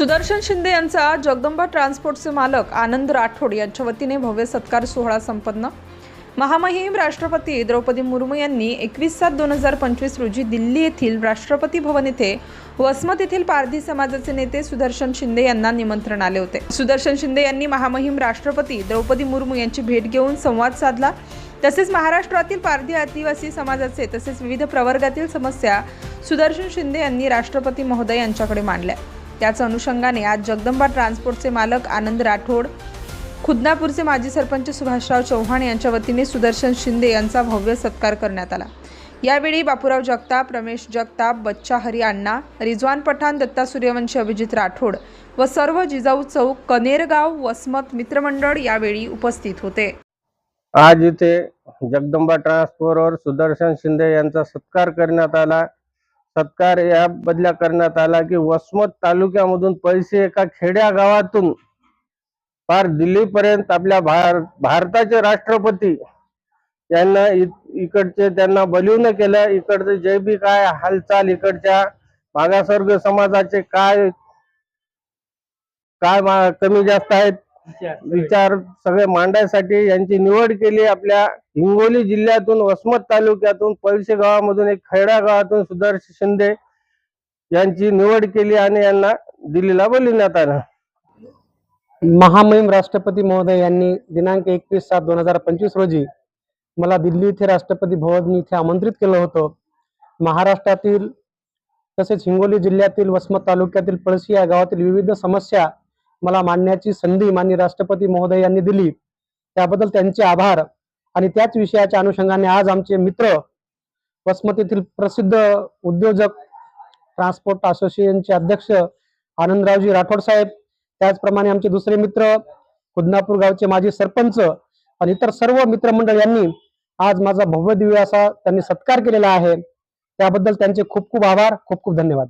सुदर्शन शिंदे यांचा जगदंबा ट्रान्सपोर्टचे मालक आनंद राठोड यांच्या वतीने भव्य सत्कार सोहळा संपन्न. महामहिम राष्ट्रपती द्रौपदी मुर्मू यांनी एकवीस सात दोन हजार पंचवीस रोजी दिल्ली येथील राष्ट्रपती भवन येथे वसमत येथील पारधी समाजाचे नेते सुदर्शन शिंदे यांना निमंत्रण आले होते. सुदर्शन शिंदे यांनी महामहिम राष्ट्रपती द्रौपदी मुर्मू यांची भेट घेऊन संवाद साधला. तसेच महाराष्ट्रातील पारधी आदिवासी समाजाचे तसेच विविध प्रवर्गातील समस्या सुदर्शन शिंदे यांनी राष्ट्रपती महोदय यांच्याकडे मांडल्या. त्याच अनुषंगाने आज जगदंबा ट्रान्सपोर्टचे मालक आनंद राठोड खुदनापूरचे माजी सरपंच सुभाषराव चव्हाण यांच्या वतीने सुदर्शन शिंदे यांचा भव्य सत्कार करण्यात आला. यावेळी बापूराव जगताप रमेश जगताप बच्चा हरी अण्णा रिजवान पठाण दत्ता सूर्यवंशी अभिजित राठोड व सर्व जिजाऊ चौक कनेरगाव वसमत मित्रमंडळ यावेळी उपस्थित होते. आज इथे जगदंबा ट्रान्सपोर्टवर सुदर्शन शिंदे यांचा सत्कार करण्यात आला. सत्कार या बदल्या करण्यात आला की वसमत तालुक्यामधून पैसे एका खेड्या गावातून फार दिल्लीपर्यंत आपल्या भार भारताचे राष्ट्रपती यांना इकडचे त्यांना बलिवून केलं. इकडचे जे बी काय हालचाल इकडच्या मागासवर्ग समाजाचे काय काय कमी जास्त आहेत विचार सगळे. मांडण्यासाठी यांची निवड केली. आपल्या हिंगोली जिल्ह्यातून वसमत तालुक्यातून पैसे गावामधून एक खैडा गावातून सुदर्शन शिंदे यांची निवड केली आणि यांना दिल्लीला बोलविण्यात आलं. महामहिम राष्ट्रपती महोदय यांनी दिनांक एकवीस सात दोन हजार पंचवीस रोजी मला दिल्ली येथे राष्ट्रपती भवन इथे आमंत्रित केलं होतं. महाराष्ट्रातील तसेच हिंगोली जिल्ह्यातील वसमत तालुक्यातील पळशी या गावातील विविध समस्या मला मांडण्याची संधी माननीय राष्ट्रपती महोदय यांनी दिली. त्याबद्दल त्यांचे आभार. आणि त्याच विषयाच्या अनुषंगाने आज आमचे मित्र वसमत येथील प्रसिद्ध उद्योजक ट्रान्सपोर्ट असोसिएशनचे अध्यक्ष आनंदरावजी राठोड साहेब त्याचप्रमाणे आमचे दुसरे मित्र खुदनापूर गावचे माजी सरपंच आणि इतर सर्व मित्रमंडळ यांनी आज माझा भव्य दिव्य असा त्यांनी सत्कार केलेला आहे. त्याबद्दल त्यांचे खूप खूप आभार खूप खूप धन्यवाद.